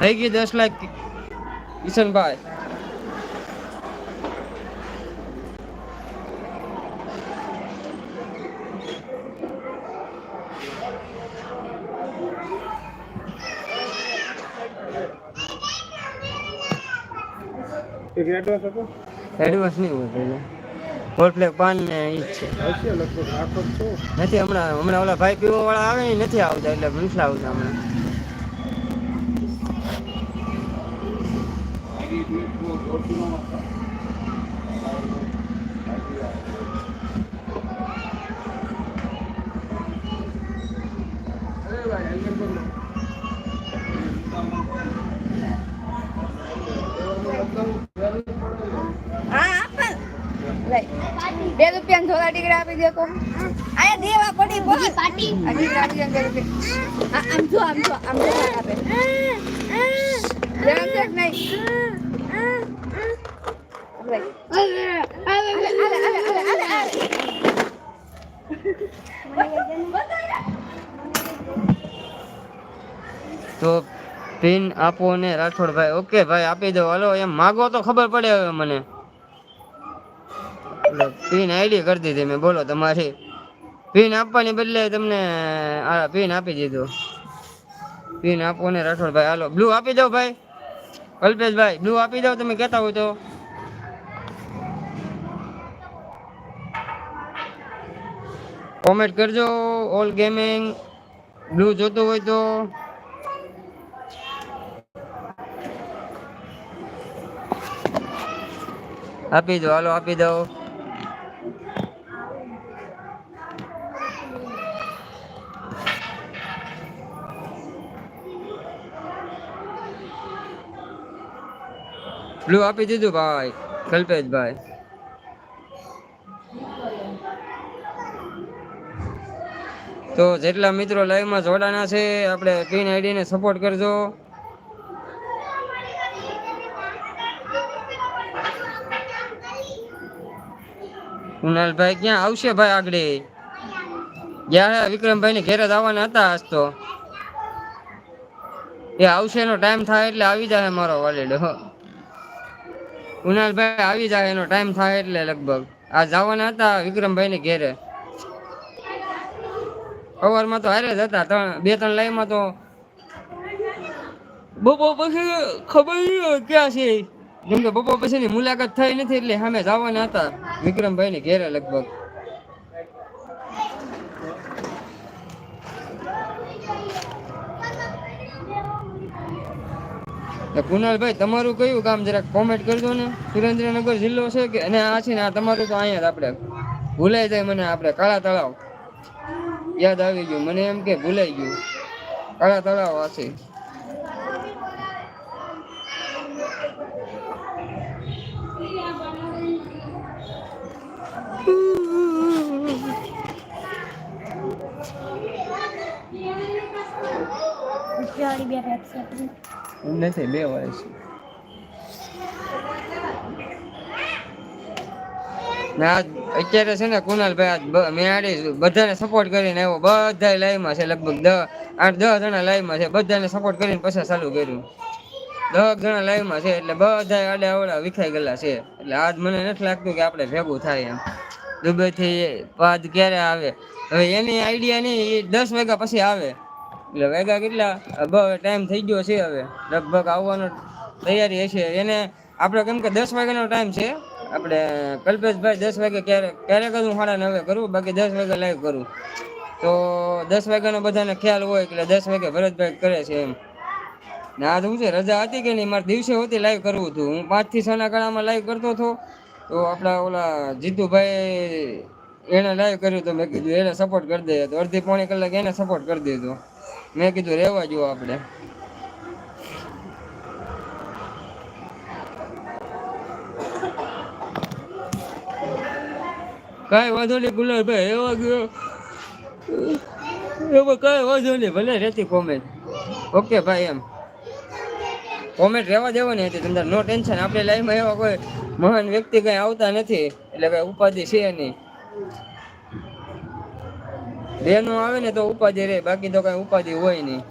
થઈ ગઈ દસ લાખ કિશનભાઈ એડવાન્સ હતો? એડવાન્સ નહીં હોય ફ્લેગ પાન ને ઈ છે. નથી હમણાં હમણાં ઓલા ભાઈ પીવા વાળા આવે નથી આવતા એટલે નથી આવતા હમણાં. બે રૂપિયા થોડા ટીકડા આપી દે કો આયા દેવા પડી બોલ પાટી હજી આપી દે બે રૂપિયા હા, આમ જો આમ જો આમ જો આપે દેવા છે કે નહીં તો પિન આપો ને રાઠોડ ભાઈ ઓકે ભાઈ, આપી દો. હાલો, એમ માગો તો ખબર પડે હવે મને. પિન આઈડી કરી દીધી મેં. બોલો તમારી. પિન આપવાની બદલે તમને, આ પિન આપી દીધો. પિન આપો ને રાઠોડ ભાઈ હાલો, બ્લુ આપી દો ભાઈ. કલ્પેશભાઈ, બ્લુ આપી દો. તમે કહેતા હોય તો. કોમેન્ટ કરજો. All gaming. બ્લુ જોતું હોય તો. આપી દો, હાલો, આપી દો. બ્લુ આપી દીધું ભાઈ, કલ્પેશભાઈ. તો જેટલા મિત્રો લાઈવમાં જોડાના છે, આપણે પિન આઈડીને સપોર્ટ કરજો. કુનાલભાઈ ક્યાં આવશે ભાઈ આગળ? જ્યારે વિક્રમભાઈ ને ઘેરે આવવાના હતા આજ તો. એ આવશે એનો ટાઈમ થાય એટલે આવી જાય મારો વાલીડ કુનાલભાઈ આવી જાય એનો ટાઈમ થાય એટલે લગભગ. આ જવાના હતા વિક્રમભાઈ ને ઘેરે. સવારમાં તો હારે જ હતા, ત્રણ, બે, ત્રણ લાઈનમાં તો. બપોર પછી ખબર નહીં ક્યાં છે. કેમ કે બપોર પછીની મુલાકાત થઈ નથી એટલે સામે જવાના હતા વિક્રમભાઈ ને ઘેરે લગભગ. કુનાલભાઈ તમારું કયું કામ જરાક કોમેન્ટ કરજો ને. સુરેન્દ્રનગર જિલ્લો છે કે અને આ છે ને આ તમારું તો અહીંયા જ આપણે ભૂલાઈ જાય મને આપણે કાળા તળાવ. યાદ આવી ગયું, મને એમ કે ભૂલાઈ ગયું. કાળા તળાવ આ છે. નથી, બે વર્ષ ના અત્યારે છે ને કુનાલભાઈ આજ આડી બધાને સપોર્ટ કરીને આવ્યો. બધા લાઈવમાં છે, લગભગ દસ આઠ, દસ જણા લાઈવમાં છે. બધાને સપોર્ટ કરીને પછી ચાલુ કર્યું. દસ જણા લાઈવમાં છે એટલે બધા આડે આવડા વિખાઈ ગયેલા છે. એટલે આજ મને નથી લાગતું કે આપણે ભેગું થાય એમ. દુબઈથી પાદ ક્યારે આવે? હવે એની આઈડિયા નહીં, એ દસ વાગ્યા પછી આવે. એટલે વાગ્યા કેટલા? અભાવ ટાઈમ થઈ ગયો છે હવે. લગભગ આવવાનો તૈયારી હશે. એને આપણે કેમ કે દસ વાગ્યાનો ટાઈમ છે. આપણે કલ્પેશભાઈ દસ વાગે ક્યારે ક્યારેક જ હું સાડા નવે કરું? બાકી દસ વાગે લાઈવ કરું. તો દસ વાગ્યાનો બધાને ખ્યાલ હોય એટલે દસ વાગે ભરતભાઈ કરે છે એમ. ને શું છે, રજા હતી કે નહીં? મારે દિવસે હોતી લાઈવ કરવું હતું. હું પાંચથી છના ગાળામાં લાઈવ કરતો હતો. તો આપણા ઓલા જીતુભાઈ એણે લાઈવ કર્યું તો મેં કીધું એને સપોર્ટ કરી દે. તો અડધી પોણી કલાક એને સપોર્ટ કરી દીધો. મેં કીધું રહેવા જો આપણે કઈ વાંધો નહીં ગુલાબભાઈ એવા ગયો એમાં કઈ વાંધો નહીં, ભલે રહેતી કોમેન્ટ ઓકે ભાઈ એમ. કોમેન્ટ રહેવા દેવાની હતી, તમને નો ટેન્શન આપણે લાઈફમાં એવા કોઈ મહાન વ્યક્તિ કંઈ આવતા નથી. એટલે કઈ ઉપાધિ છે નહીં. બેનો આવે ને તો ઉપાધિ રે બાકી તો કઈ ઉપાધિ હોય નહીં.